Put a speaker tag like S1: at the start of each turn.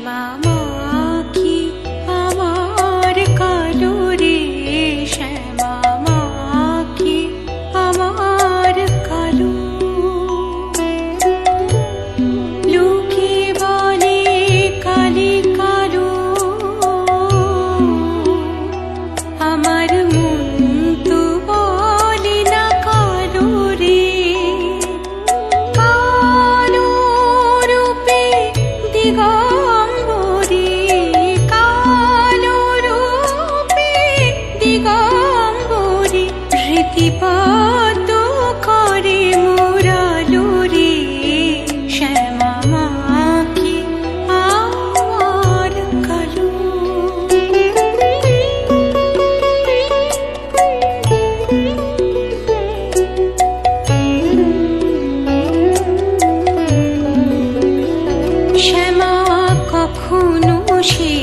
S1: 妈妈 কি পদ করে মুরালো রে? শ্যামা মা কি আমার কালো। শ্যামা কখনো সে